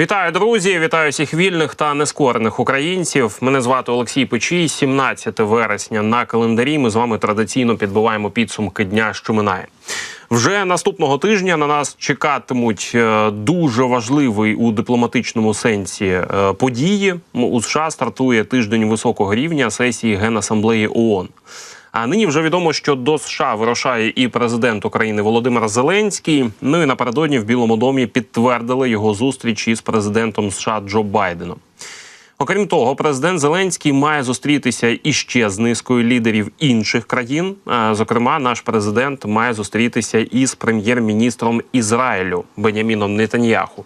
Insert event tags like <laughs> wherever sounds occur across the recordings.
Вітаю, друзі! Вітаю всіх вільних та нескорених українців. Мене звати Олексій Печій. 17 вересня на календарі. Ми з вами традиційно підбиваємо підсумки дня, що минає. Вже наступного тижня на нас чекатимуть е, дуже важливий у дипломатичному сенсі е, події. У США стартує тиждень високого рівня сесії Генасамблеї ООН. А нині вже відомо, що до США вирушає і президент України Володимир Зеленський. Ну і напередодні в Білому домі підтвердили його зустріч із президентом США Джо Байденом. Окрім того, президент Зеленський має зустрітися іще з низкою лідерів інших країн. Зокрема, наш президент має зустрітися із прем'єр-міністром Ізраїлю Беняміном Нетаньяху.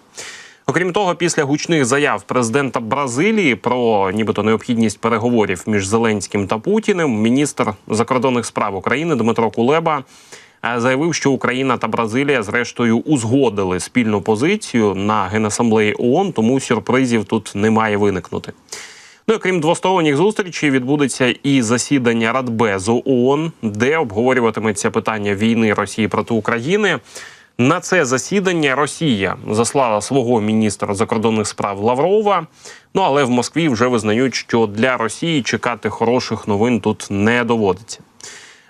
Окрім того, після гучних заяв президента Бразилії про нібито необхідність переговорів між Зеленським та Путіним, міністр закордонних справ України Дмитро Кулеба е, заявив, що Україна та Бразилія зрештою узгодили спільну позицію на генасамблеї ООН, тому сюрпризів тут не має виникнути. Ну і крім двосторонніх зустрічей, відбудеться і засідання Радбезу ООН, де обговорюватиметься питання війни Росії проти України. На це засідання Росія заслала свого міністра закордонних справ Лаврова. Ну але в Москві вже визнають, що для Росії чекати хороших новин тут не доводиться.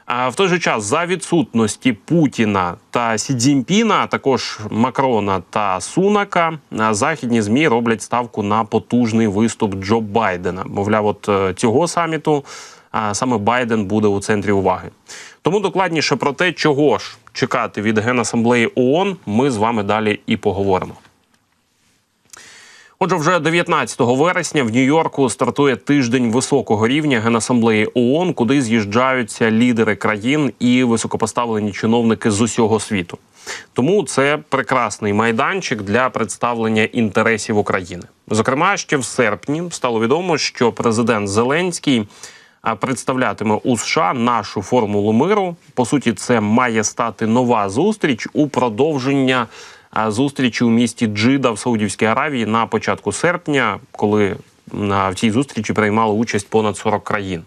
А в той же час за відсутності Путіна та Сі а також Макрона та Сунака, західні змі роблять ставку на потужний виступ Джо Байдена. Мовляв, от е, цього саміту саме Байден буде у центрі уваги. Тому докладніше про те, чого ж чекати від Генасамблеї ООН, ми з вами далі і поговоримо. Отже, вже 19 вересня в Нью-Йорку стартує тиждень високого рівня Генасамблеї ООН, куди з'їжджаються лідери країн і високопоставлені чиновники з усього світу. Тому це прекрасний майданчик для представлення інтересів України. Зокрема, ще в серпні стало відомо, що президент Зеленський представлятиме у США нашу формулу миру. По суті, це має стати нова зустріч у продовження зустрічі у місті Джида в Саудівській Аравії на початку серпня, коли в цій зустрічі приймали участь понад 40 країн.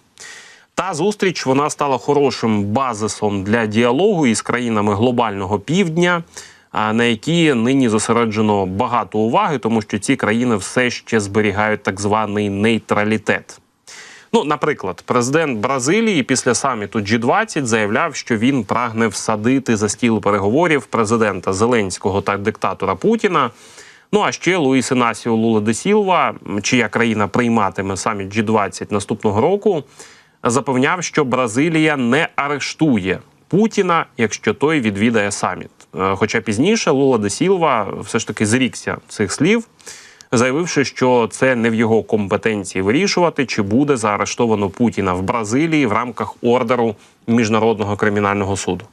Та зустріч вона стала хорошим базисом для діалогу із країнами глобального півдня, на які нині зосереджено багато уваги, тому що ці країни все ще зберігають так званий нейтралітет. Ну, наприклад, президент Бразилії після саміту G20 заявляв, що він прагне всадити за стіл переговорів президента Зеленського та диктатора Путіна. Ну а ще Луїс Інасіо Лула де Сілва, чия країна прийматиме саміт G20 наступного року, запевняв, що Бразилія не арештує Путіна, якщо той відвідає саміт. Е, Хоча пізніше Лула де Сілва все ж таки зрікся цих слів заявивши, що це не в його компетенції вирішувати, чи буде заарештовано Путіна в Бразилії в рамках ордеру міжнародного кримінального суду.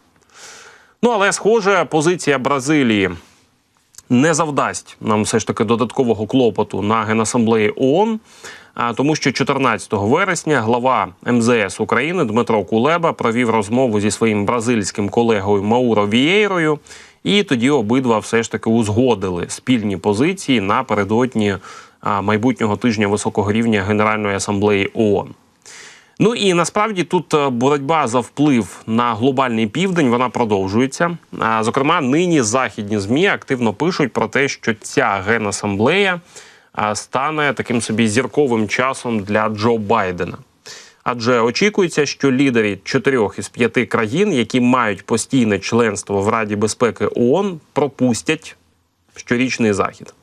Ну але схоже, позиція Бразилії не завдасть нам все ж таки додаткового клопоту на генасамблеї ООН. Тому що 14 вересня глава МЗС України Дмитро Кулеба провів розмову зі своїм бразильським колегою Мауро Вієйрою, і тоді обидва все ж таки узгодили спільні позиції напередодні майбутнього тижня високого рівня Генеральної асамблеї ООН. Ну і насправді тут е, боротьба за вплив на глобальний південь вона продовжується. Зокрема, нині західні змі активно пишуть про те, що ця генасамблея стане таким собі зірковим часом для Джо Байдена. Адже очікується, що лідери чотирьох із п'яти країн, які мають постійне членство в Раді безпеки ООН, пропустять щорічний захід.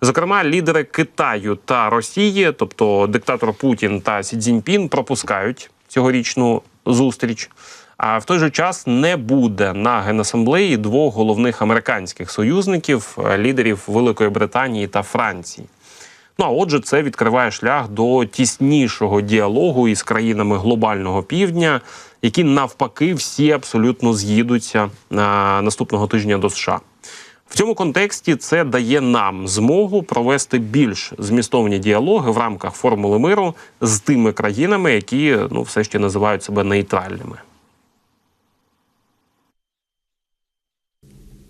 Зокрема, лідери Китаю та Росії, тобто диктатор Путін та Сі Цзіньпін, пропускають цьогорічну зустріч. А в той же час не буде на генасамблеї двох головних американських союзників, лідерів Великої Британії та Франції. Ну а отже, це відкриває шлях до тіснішого діалогу із країнами глобального півдня, які навпаки всі абсолютно з'їдуться на наступного тижня до США. В цьому контексті це дає нам змогу провести більш змістовні діалоги в рамках формули миру з тими країнами, які ну все ще називають себе нейтральними.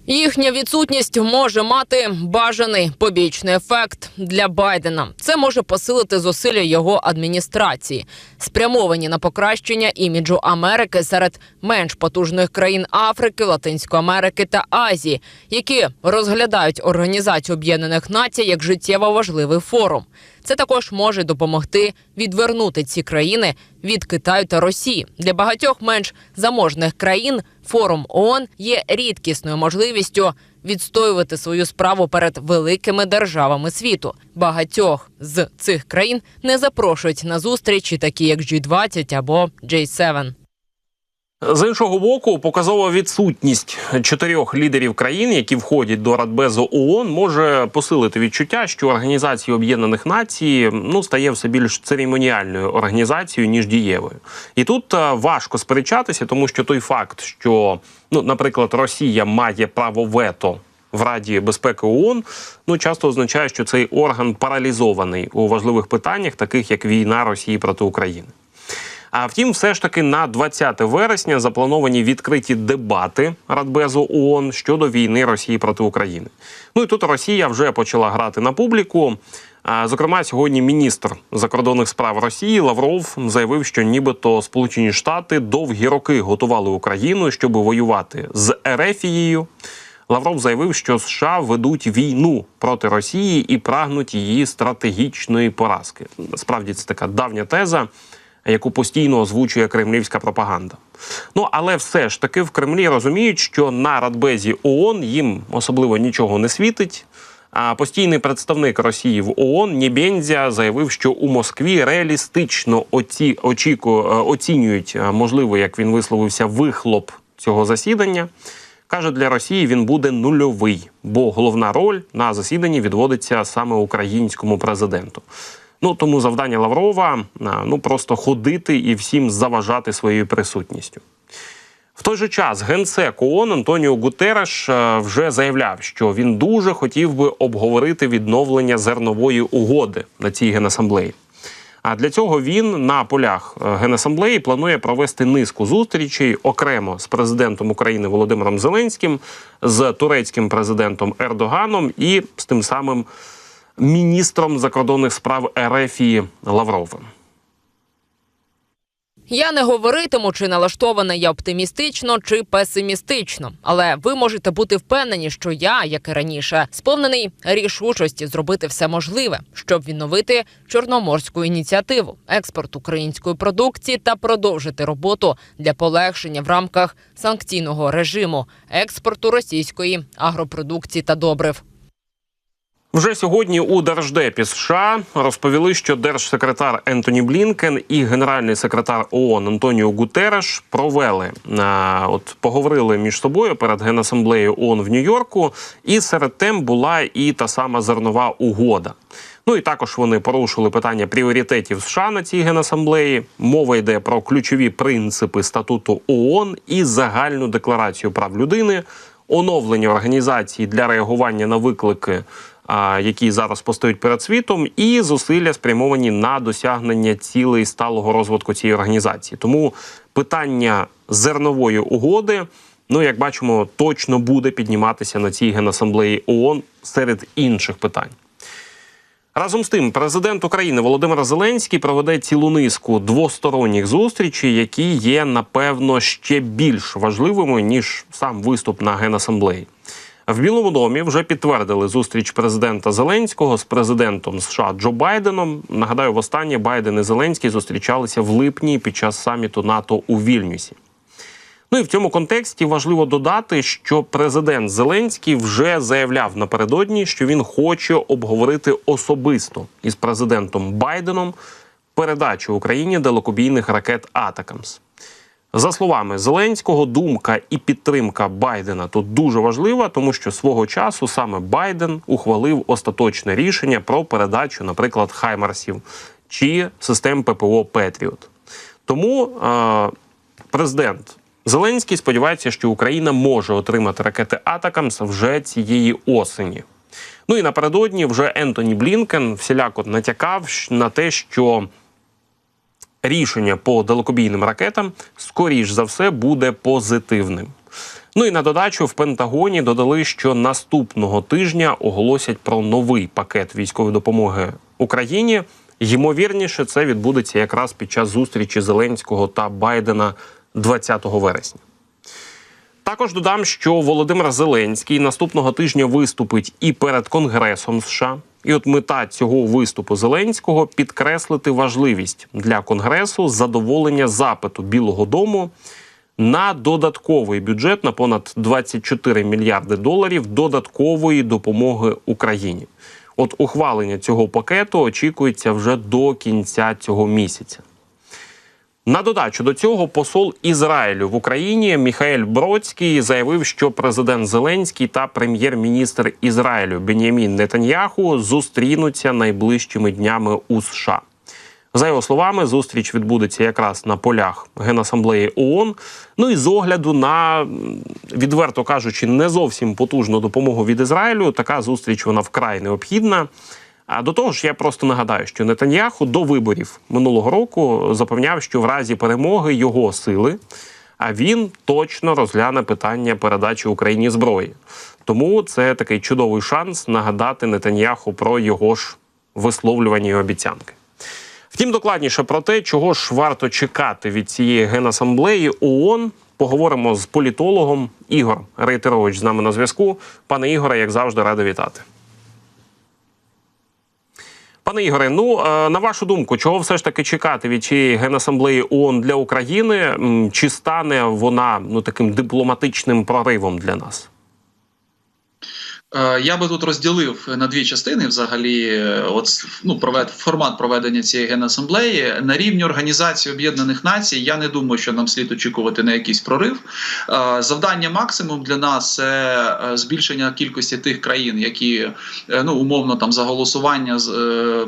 Їхня відсутність може мати бажаний побічний ефект для Байдена. Це може посилити зусилля його адміністрації, спрямовані на покращення іміджу Америки серед менш потужних країн Африки, Латинської Америки та Азії, які розглядають Організацію Об'єднаних Націй як життєво важливий форум. Це також може допомогти відвернути ці країни від Китаю та Росії. Для багатьох менш заможних країн форум ООН є рідкісною можливістю відстоювати свою справу перед великими державами світу. Багатьох з цих країн не запрошують на зустрічі, такі як G20 або J7. З іншого боку, показова відсутність чотирьох лідерів країн, які входять до Радбезу ООН, може посилити відчуття, що Організація Об'єднаних Націй ну стає все більш церемоніальною організацією ніж дієвою. І тут е, важко сперечатися, тому що той факт, що ну, наприклад, Росія має право вето. В Раді безпеки ООН ну часто означає, що цей орган паралізований у важливих питаннях, таких як війна Росії проти України. А втім, все ж таки на 20 вересня заплановані відкриті дебати Радбезу ООН щодо війни Росії проти України. Ну і тут Росія вже почала грати на публіку. Зокрема, сьогодні міністр закордонних справ Росії Лавров заявив, що нібито Сполучені Штати довгі роки готували Україну, щоб воювати з Ерефією. Лавров заявив, що США ведуть війну проти Росії і прагнуть її стратегічної поразки. Справді це така давня теза яку постійно озвучує кремлівська пропаганда. Ну але все ж таки в Кремлі розуміють, що на Радбезі ООН їм особливо нічого не світить. А постійний представник Росії в ООН Нєбєнзя заявив, що у Москві реалістично оці, очіку, е, оцінюють е, можливо, як він висловився, вихлоп цього засідання. Каже, для Росії він буде нульовий, бо головна роль на засіданні відводиться саме українському президенту. Ну тому завдання Лаврова ну просто ходити і всім заважати своєю присутністю. В той же час генсек ООН Антоніо Гутереш вже заявляв, що він дуже хотів би обговорити відновлення зернової угоди на цій генасамблеї. А для цього він на полях генасамблеї планує провести низку зустрічей окремо з президентом України Володимиром Зеленським, з турецьким президентом Ердоганом і з тим самим міністром закордонних справ Ерефії Лавровим. Я не говоритиму, чи налаштована я оптимістично чи песимістично, але ви можете бути впевнені, що я, як і раніше, сповнений рішучості зробити все можливе, щоб відновити чорноморську ініціативу, експорт української продукції та продовжити роботу для полегшення в рамках санкційного режиму експорту російської агропродукції та добрив. Вже сьогодні у Держдепі США розповіли, що держсекретар Ентоні Блінкен і генеральний секретар ООН Антоніо Гутереш провели от поговорили між собою перед генасамблеєю ООН в Нью-Йорку, і серед тем була і та сама зернова угода. Ну і також вони порушили питання пріоритетів США на цій генасамблеї. Мова йде про ключові принципи статуту ООН і загальну декларацію прав людини, оновлення організації для реагування на виклики які зараз постають перед світом, і зусилля спрямовані на досягнення цілей сталого розвитку цієї організації. Тому питання зернової угоди. Ну, як бачимо, точно буде підніматися на цій генасамблеї ООН серед інших питань. Разом з тим, президент України Володимир Зеленський проведе цілу низку двосторонніх зустрічей, які є напевно ще більш важливими ніж сам виступ на генасамблеї. В Білому домі вже підтвердили зустріч президента Зеленського з президентом США Джо Байденом. Нагадаю, востаннє Байден і Зеленський зустрічалися в липні під час саміту НАТО у Вільнюсі. Ну і в цьому контексті важливо додати, що президент Зеленський вже заявляв напередодні, що він хоче обговорити особисто із президентом Байденом передачу Україні далекобійних ракет Атакамс. За словами Зеленського, думка і підтримка Байдена тут дуже важлива, тому що свого часу саме Байден ухвалив остаточне рішення про передачу, наприклад, Хаймарсів чи систем ППО Петріот. Тому е президент Зеленський сподівається, що Україна може отримати ракети Атакамс вже цієї осені. Ну і напередодні вже Ентоні Блінкен всіляко натякав на те, що рішення по далекобійним ракетам скоріш за все буде позитивним. Ну і на додачу в Пентагоні додали, що наступного тижня оголосять про новий пакет військової допомоги Україні. Ймовірніше, це відбудеться якраз під час зустрічі Зеленського та Байдена 20 вересня. Також додам, що Володимир Зеленський наступного тижня виступить і перед Конгресом США. І от мета цього виступу Зеленського підкреслити важливість для Конгресу задоволення запиту Білого Дому на додатковий бюджет на понад 24 мільярди доларів додаткової допомоги Україні. От ухвалення цього пакету очікується вже до кінця цього місяця. На додачу до цього посол Ізраїлю в Україні Міхаель Бродський заявив, що президент Зеленський та прем'єр-міністр Ізраїлю Бенямін Нетаньяху зустрінуться найближчими днями у США. За його словами, зустріч відбудеться якраз на полях Генасамблеї ООН. Ну і з огляду на відверто кажучи, не зовсім потужну допомогу від Ізраїлю. Така зустріч вона вкрай необхідна. А до того ж, я просто нагадаю, що Нетаньяху до виборів минулого року запевняв, що в разі перемоги його сили, а він точно розгляне питання передачі Україні зброї. Тому це такий чудовий шанс нагадати Нетаньяху про його ж висловлювані і обіцянки. Втім, докладніше про те, чого ж варто чекати від цієї генасамблеї ООН, поговоримо з політологом Ігор Рейтерович з нами на зв'язку. Пане Ігоре, як завжди, радий вітати. Пане Ігоре, ну е, на вашу думку, чого все ж таки чекати від цієї генасамблеї ООН для України? Чи стане вона ну таким дипломатичним проривом для нас? Е, Я би тут розділив на дві частини взагалі е, от, ну, провед, формат проведення цієї генасамблеї. На рівні Організації Об'єднаних Націй я не думаю, що нам слід очікувати на якийсь прорив. Е, Завдання максимум для нас це збільшення кількості тих країн, які ну, умовно там за голосування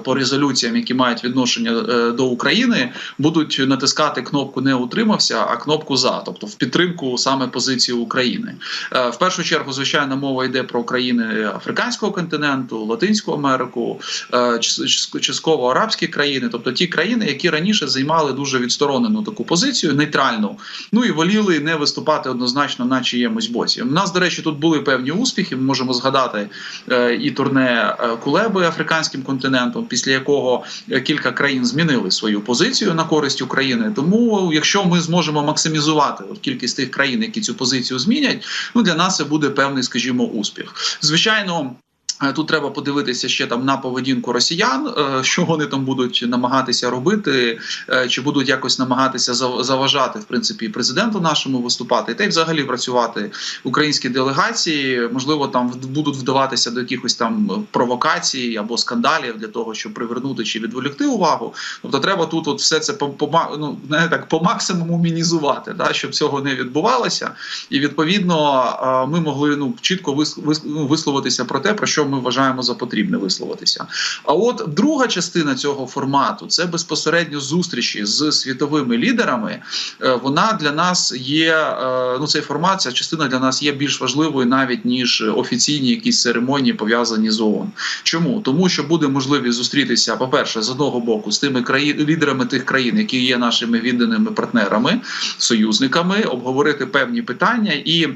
по резолюціям, які мають відношення до України, будуть натискати кнопку не утримався, а кнопку за, тобто в підтримку саме позиції України. В першу чергу, звичайно, мова йде про країни Африканського континенту, Латинську Америку, е, чис- чис- частково арабські країни, тобто ті країни, які раніше займали дуже відсторонену таку позицію, нейтральну, ну і воліли не виступати однозначно на чиємусь боці. У нас, до речі, тут були певні успіхи. Ми можемо згадати е, і турне е, Кулеби африканським континентом, після якого кілька країн змінили свою позицію на користь України. Тому, якщо ми зможемо максимізувати кількість тих країн, які цю позицію змінять, ну для нас це буде певний, скажімо, успіх. Звичайно. Е, Тут треба подивитися ще там на поведінку росіян, е, що вони там будуть намагатися робити, е, чи будуть якось намагатися заважати в принципі президенту нашому виступати, та й взагалі працювати українські делегації. Можливо, там будуть вдаватися до якихось там провокацій або скандалів для того, щоб привернути чи відволікти увагу. Тобто, треба тут от все це по, по ну, не так по максимуму мінізувати, да, щоб цього не відбувалося. І відповідно ми могли ну чітко ну, висловитися про те, про що ми вважаємо за потрібне висловитися. А от друга частина цього формату це безпосередньо зустрічі з світовими лідерами. Е, Вона для нас є. е, Ну, цей формат, ця частина для нас є більш важливою навіть ніж офіційні якісь церемонії пов'язані з ООН. Чому тому, що буде можливість зустрітися, по перше, з одного боку, з тими країн лідерами тих країн, які є нашими відданими партнерами, союзниками, обговорити певні питання і.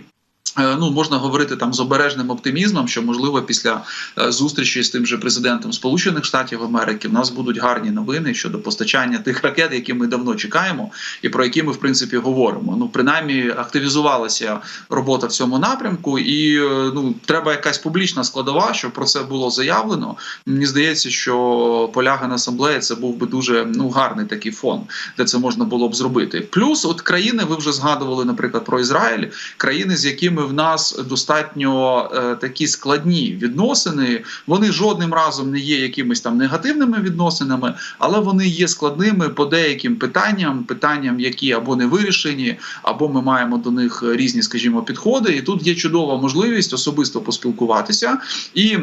Е, Ну, можна говорити там з обережним оптимізмом, що можливо після е, зустрічі з тим же президентом Сполучених Штатів Америки в нас будуть гарні новини щодо постачання тих ракет, які ми давно чекаємо, і про які ми в принципі говоримо. Ну, принаймні, активізувалася робота в цьому напрямку, і е, ну треба якась публічна складова, щоб про це було заявлено. Мені здається, що поля Генасамблеї це був би дуже ну гарний такий фон, де це можна було б зробити. Плюс, от країни, ви вже згадували, наприклад, про Ізраїль, країни, з якими в нас достатньо е, такі складні відносини. Вони жодним разом не є якимись там негативними відносинами, але вони є складними по деяким питанням, питанням, які або не вирішені, або ми маємо до них різні, скажімо, підходи. І тут є чудова можливість особисто поспілкуватися і.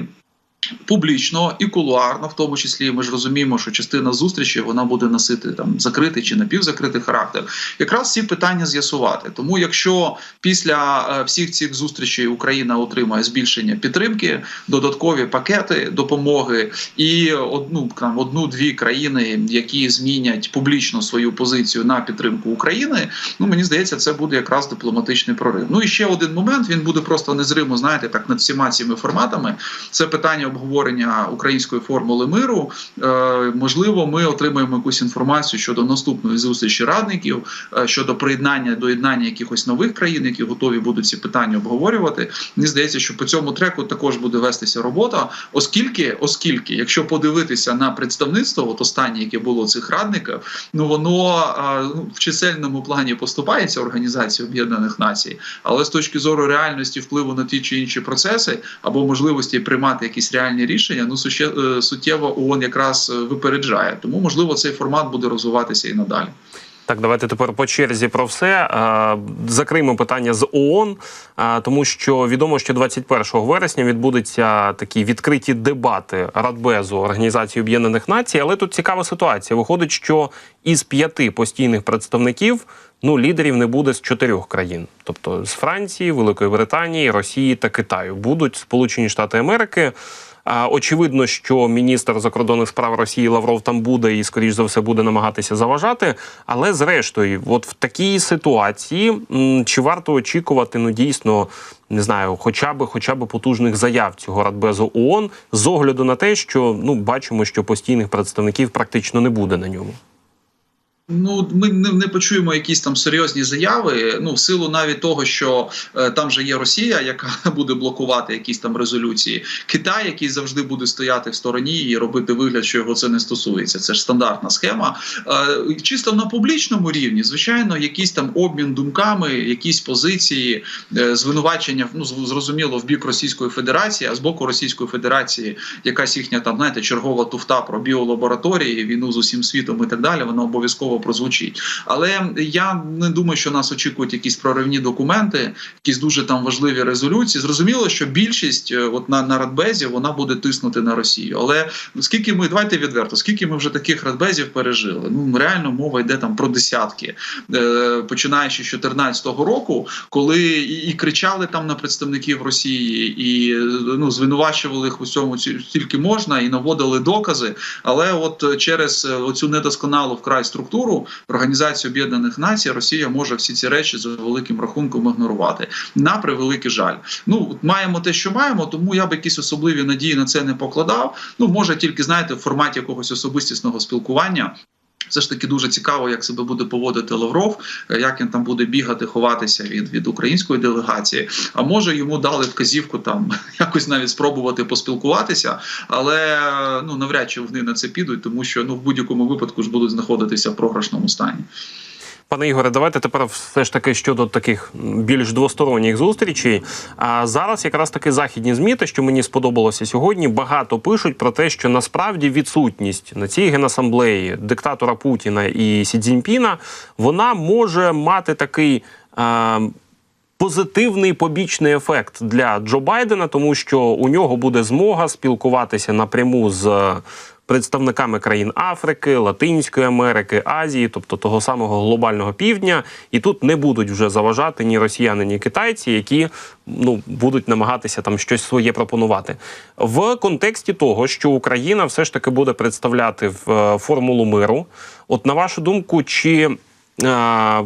Публічно і кулуарно, в тому числі, ми ж розуміємо, що частина зустрічі вона буде носити там закритий чи напівзакритий характер. Якраз ці питання з'ясувати. Тому, якщо після е, всіх цих зустрічей Україна отримає збільшення підтримки, додаткові пакети допомоги і одну там одну-дві країни, які змінять публічно свою позицію на підтримку України, ну мені здається, це буде якраз дипломатичний прорив. Ну і ще один момент. Він буде просто незримо, знаєте, так над всіма цими форматами. Це питання обговорення української формули миру. Е, можливо, ми отримаємо якусь інформацію щодо наступної зустрічі радників, е, щодо приєднання доєднання якихось нових країн, які готові будуть ці питання обговорювати. Мені здається, що по цьому треку також буде вестися робота, оскільки, оскільки, якщо подивитися на представництво, от останнє, яке було цих радників, ну воно е, ну, в чисельному плані поступається Організації Об'єднаних Націй, але з точки зору реальності впливу на ті чи інші процеси або можливості приймати якісь реальні рішення, ну суще- е, суттєво ООН якраз е, випереджає. Тому можливо цей формат буде розвиватися і надалі. Так, давайте тепер по черзі про все. Е, Закриємо питання з ООН, тому що відомо, що 21 вересня відбудуться такі відкриті дебати Радбезу Організації Об'єднаних Націй. Але тут цікава ситуація. Виходить, що із п'яти постійних представників ну лідерів не буде з чотирьох країн, тобто з Франції, Великої Британії, Росії та Китаю. Будуть Сполучені Штати Америки. Очевидно, що міністр закордонних справ Росії Лавров там буде і, скоріш за все, буде намагатися заважати. Але зрештою, от в такій ситуації чи варто очікувати ну дійсно не знаю, хоча б хоча б потужних заяв цього радбезу ООН з огляду на те, що ну бачимо, що постійних представників практично не буде на ньому. Ну, ми не, не почуємо якісь там серйозні заяви. Ну, в силу навіть того, що е, там же є Росія, яка <laughs> буде блокувати якісь там резолюції. Китай, який завжди буде стояти в стороні і робити вигляд, що його це не стосується. Це ж стандартна схема. Е, чисто на публічному рівні, звичайно, якийсь там обмін думками, якісь позиції, е, звинувачення ну зрозуміло в бік Російської Федерації, а з боку Російської Федерації якась їхня там знаєте чергова туфта про біолабораторії, війну з усім світом і так далі. Вона обов'язково прозвучить. Але я не думаю, що нас очікують якісь проривні документи, якісь дуже там важливі резолюції. Зрозуміло, що більшість е, от на, на радбезі вона буде тиснути на Росію. Але скільки ми давайте відверто, скільки ми вже таких радбезів пережили? Ну реально мова йде там про десятки, е, починаючи з 2014 року, коли і, і кричали там на представників Росії, і ну звинувачували їх у цьому ці- тільки можна, і наводили докази. Але от е, через е, оцю недосконалу вкрай структуру Організації Об'єднаних Націй Росія може всі ці речі за великим рахунком ігнорувати. На превеликий жаль. Ну маємо те, що маємо, тому я б якісь особливі надії на це не покладав. Ну може тільки знаєте, в форматі якогось особистісного спілкування. Все ж таки дуже цікаво, як себе буде поводити Лавров, е, як він там буде бігати, ховатися від, від української делегації. А може йому дали вказівку там <laughs> якось навіть спробувати поспілкуватися, але ну навряд чи вони на це підуть, тому що ну в будь-якому випадку ж будуть знаходитися в програшному стані. Пане Ігоре, давайте тепер все ж таки щодо таких більш двосторонніх зустрічей. А зараз якраз таки західні змі, те, що мені сподобалося сьогодні, багато пишуть про те, що насправді відсутність на цій генасамблеї диктатора Путіна і Сі Цзіньпіна, вона може мати такий. А, Позитивний побічний ефект для Джо Байдена, тому що у нього буде змога спілкуватися напряму з представниками країн Африки, Латинської Америки, Азії, тобто того самого глобального півдня, і тут не будуть вже заважати ні росіяни, ні китайці, які ну будуть намагатися там щось своє пропонувати в контексті того, що Україна все ж таки буде представляти в е, формулу миру. От на вашу думку, чи е,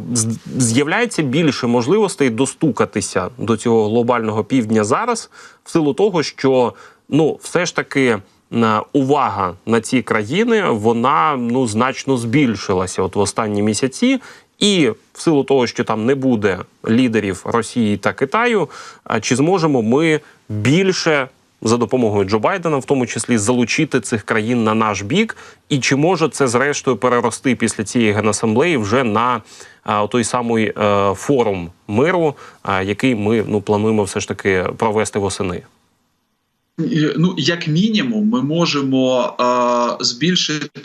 з'являється більше можливостей достукатися до цього глобального півдня зараз, в силу того, що ну все ж таки. Е, Увага на ці країни вона ну значно збільшилася от в останні місяці, і в силу того, що там не буде лідерів Росії та Китаю, чи зможемо ми більше за допомогою Джо Байдена, в тому числі залучити цих країн на наш бік, і чи може це зрештою перерости після цієї генасамблеї вже на а, той самий е, форум миру, а, який ми ну плануємо все ж таки провести восени? Ну, як мінімум, ми можемо збільшити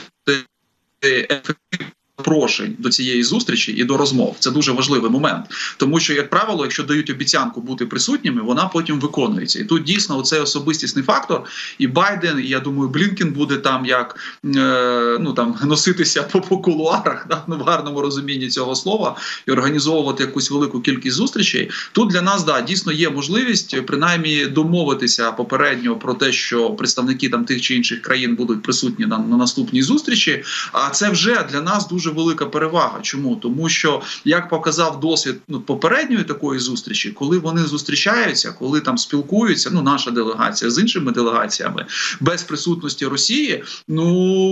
ефективність запрошень до цієї зустрічі і до розмов. Це дуже важливий момент, тому що, як правило, якщо дають обіцянку бути присутніми, вона потім виконується. І тут дійсно оцей особистісний фактор. І Байден, і я думаю, Блінкен буде там як е, ну там носитися по, по кулуарах, да, ну, в гарному розумінні цього слова, і організовувати якусь велику кількість зустрічей. Тут для нас да дійсно є можливість принаймні домовитися попередньо про те, що представники там тих чи інших країн будуть присутні на, на наступній зустрічі. А це вже для нас дуже велика перевага. Чому тому, що як показав досвід ну, попередньої такої зустрічі, коли вони зустрічаються, коли там спілкуються, ну наша делегація з іншими делегаціями без присутності Росії, ну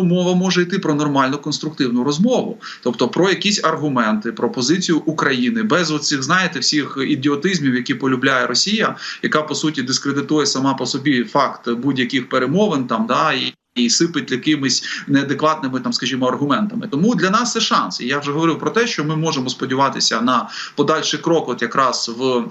мова може йти про нормальну конструктивну розмову, тобто про якісь аргументи, про позицію України без оцих, знаєте, всіх ідіотизмів, які полюбляє Росія, яка по суті дискредитує сама по собі факт будь-яких перемовин там да і. І сипить якимись неадекватними там, скажімо, аргументами. Тому для нас це шанс. І я вже говорив про те, що ми можемо сподіватися на подальший крок, от якраз в.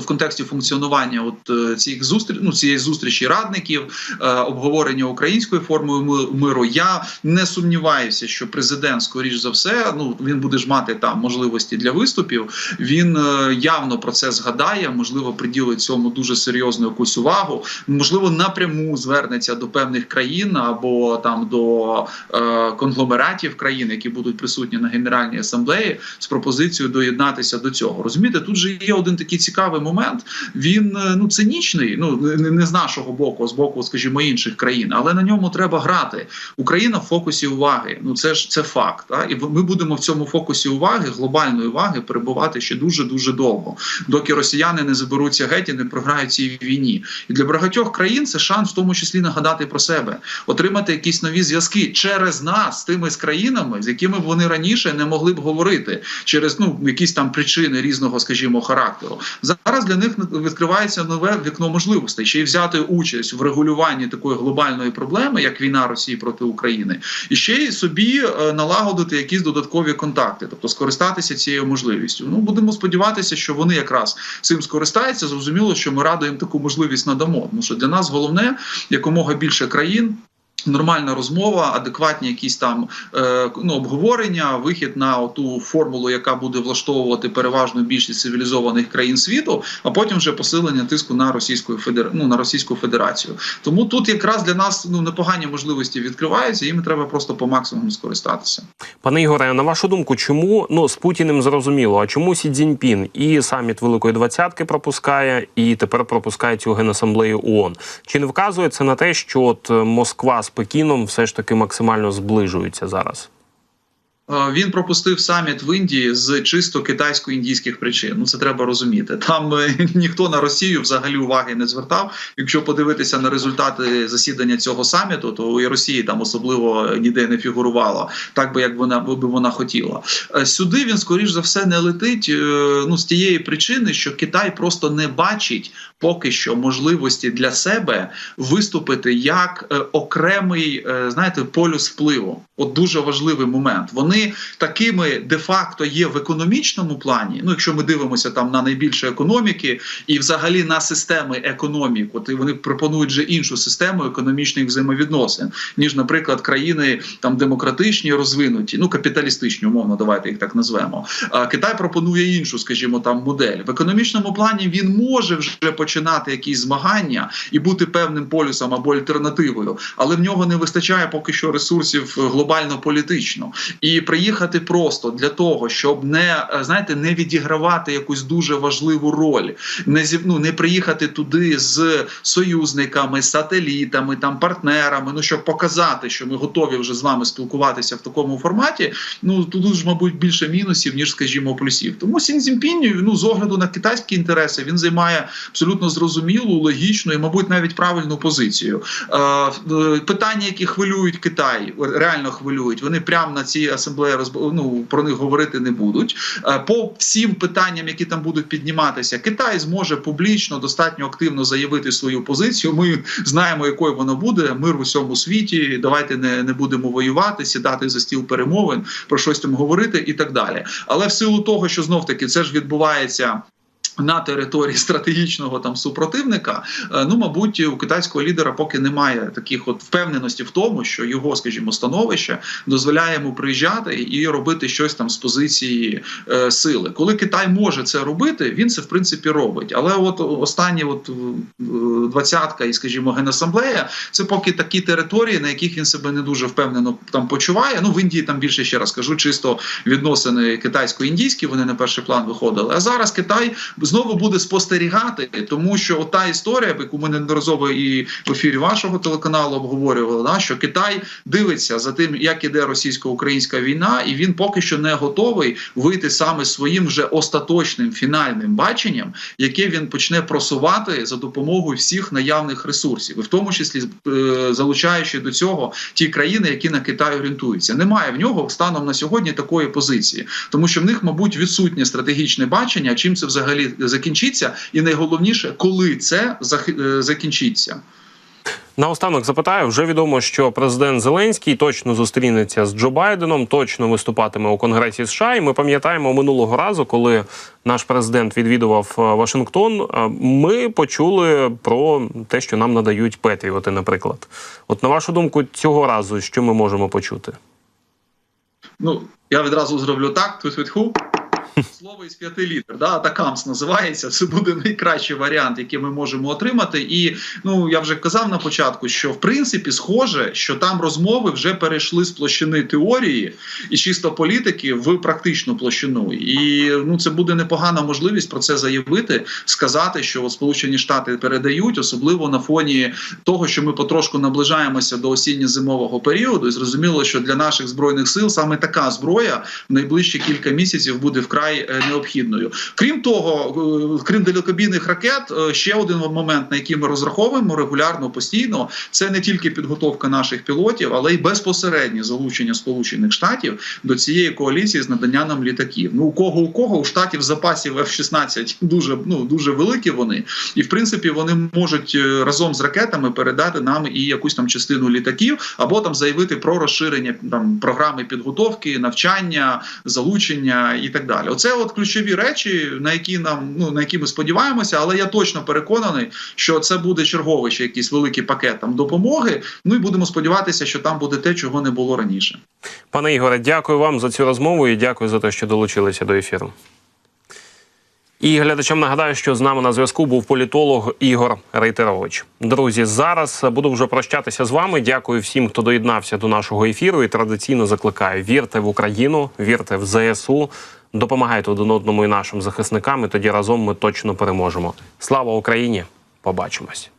В контексті функціонування от е, цих зустріч, ну, цієї зустрічі радників, е, обговорення української форми миру. Я не сумніваюся, що президент, скоріш за все, ну він буде ж мати там можливості для виступів. Він е, явно про це згадає, можливо, приділить цьому дуже серйозну якусь увагу. Можливо, напряму звернеться до певних країн або там до е, конгломератів країн, які будуть присутні на генеральній асамблеї, з пропозицією доєднатися до цього. Розумієте, тут же є один такий цікавий момент. Він ну цинічний, ну не, з нашого боку, а з боку, скажімо, інших країн, але на ньому треба грати. Україна в фокусі уваги. Ну це ж це факт. А? І ми будемо в цьому фокусі уваги, глобальної уваги, перебувати ще дуже дуже довго, доки росіяни не заберуться геть і не програють цій війні. І для багатьох країн це шанс, в тому числі нагадати про себе, отримати якісь нові зв'язки через нас тими з країнами, з якими б вони раніше не могли б говорити через ну якісь там причини різного, скажімо, характеру. Зараз для них відкривається нове вікно можливостей ще й взяти участь в регулюванні такої глобальної проблеми, як війна Росії проти України, і ще й собі е, налагодити якісь додаткові контакти, тобто скористатися цією можливістю. Ну будемо сподіватися, що вони якраз цим скористаються. Зрозуміло, що ми радо їм таку можливість надамо. Тому що для нас головне якомога більше країн. Нормальна розмова, адекватні якісь там е, ну, обговорення, вихід на ту формулу, яка буде влаштовувати переважну більшість цивілізованих країн світу, а потім вже посилення тиску на Російську Федер... ну, на Російську Федерацію. Тому тут якраз для нас ну непогані можливості відкриваються, і їм треба просто по максимуму скористатися. Пане Ігоре, на вашу думку, чому ну з Путіним зрозуміло? А чому Сі Цзіньпін і саміт Великої Двадцятки пропускає, і тепер пропускає цю генасамблею ООН? Чи не вказує це на те, що от Москва з Пекіном все ж таки максимально зближуються зараз? Він пропустив саміт в Індії з чисто китайсько-індійських причин. Ну це треба розуміти. Там е, <laughs> ніхто на Росію взагалі уваги не звертав. Якщо подивитися на результати засідання цього саміту, то і Росії там особливо ніде не фігурувало, так би як вона би вона хотіла. Е, сюди він скоріш за все не летить. е, Ну з тієї причини, що Китай просто не бачить поки що можливості для себе виступити як е, окремий, е, знаєте, полюс впливу. От дуже важливий момент. Вони такими де-факто є в економічному плані. Ну, якщо ми дивимося там на найбільше економіки і взагалі на системи економік, от і вони пропонують вже іншу систему економічних взаємовідносин, ніж, наприклад, країни там демократичні, розвинуті, ну капіталістичні, умовно, давайте їх так назвемо. А Китай пропонує іншу, скажімо, там модель в економічному плані. Він може вже починати якісь змагання і бути певним полюсом або альтернативою, але в нього не вистачає поки що ресурсів глобально політично і приїхати просто для того, щоб не знаєте, не відігравати якусь дуже важливу роль, не ну, не приїхати туди з союзниками, сателітами, там партнерами. Ну щоб показати, що ми готові вже з вами спілкуватися в такому форматі. Ну тут ж, мабуть, більше мінусів ніж, скажімо, плюсів. Тому Сін Цзіньпінь, ну з огляду на китайські інтереси, він займає абсолютно зрозумілу, логічну і, мабуть, навіть правильну позицію. Е, питання, які хвилюють Китай, реально хвилюють. Вони прямо на цій асамблеї розб... ну, про них говорити не будуть. Е, По всім питанням, які там будуть підніматися, Китай зможе публічно достатньо активно заявити свою позицію. Ми знаємо, якою вона буде. Мир в усьому світі. Давайте не, не будемо воювати, сідати за стіл перемовин, про щось там говорити і так далі. Але в силу того, що знов таки це ж відбувається На території стратегічного там супротивника, е, ну мабуть, у китайського лідера поки немає таких от впевненості в тому, що його, скажімо, становище дозволяє йому приїжджати і робити щось там з позиції е, сили. Коли Китай може це робити, він це в принципі робить. Але от останні, от двадцятка і, скажімо, генасамблея, це поки такі території, на яких він себе не дуже впевнено там почуває. Ну в Індії там більше ще раз кажу, чисто відносини китайсько-індійські, вони на перший план виходили. А зараз Китай знову буде спостерігати, тому що ота історія, яку ми неодноразово і в ефірі вашого телеканалу обговорювали, да, що Китай дивиться за тим, як іде російсько-українська війна, і він поки що не готовий вийти саме своїм вже остаточним фінальним баченням, яке він почне просувати за допомогою всіх наявних ресурсів, і в тому числі е, залучаючи до цього ті країни, які на Китай орієнтуються. Немає в нього станом на сьогодні такої позиції, тому що в них, мабуть, відсутнє стратегічне бачення, чим це взагалі закінчиться, і найголовніше, коли це е, закінчиться. Наостанок запитаю, вже відомо, що президент Зеленський точно зустрінеться з Джо Байденом, точно виступатиме у Конгресі США. І ми пам'ятаємо минулого разу, коли наш президент відвідував е, Вашингтон. е, Ми почули про те, що нам надають Петріоти, наприклад. От на вашу думку, цього разу що ми можемо почути? Ну, я відразу зроблю так, тьфу-тьфу-тьфу. Слово із п'яти літер, да, атакамс називається. Це буде найкращий варіант, який ми можемо отримати. І ну я вже казав на початку, що в принципі схоже, що там розмови вже перейшли з площини теорії і чисто політики в практичну площину. І ну це буде непогана можливість про це заявити, сказати, що от Сполучені Штати передають, особливо на фоні того, що ми потрошку наближаємося до осінньо-зимового періоду, і зрозуміло, що для наших збройних сил саме така зброя в найближчі кілька місяців буде вкрай е, необхідною. Крім того, е, крім далекобійних ракет, е, ще один момент, на який ми розраховуємо регулярно постійно, це не тільки підготовка наших пілотів, але й безпосереднє залучення Сполучених Штатів до цієї коаліції з надання нам літаків. Ну у кого у кого у штатів запасів F-16 <laughs> дуже ну дуже великі вони, і в принципі вони можуть разом з ракетами передати нам і якусь там частину літаків, або там заявити про розширення там програми підготовки, навчання, залучення і так далі. Оце от ключові речі, на які нам ну на які ми сподіваємося, але я точно переконаний, що це буде черговий ще якийсь великий пакет там допомоги. Ну і будемо сподіватися, що там буде те, чого не було раніше. Пане Ігоре, дякую вам за цю розмову і дякую за те, що долучилися до ефіру. І глядачам нагадаю, що з нами на зв'язку був політолог Ігор Рейтерович. Друзі, зараз буду вже прощатися з вами. Дякую всім, хто доєднався до нашого ефіру. І традиційно закликаю: вірте в Україну, вірте в ЗСУ, допомагайте один одному і нашим захисникам. І тоді разом ми точно переможемо. Слава Україні! Побачимось.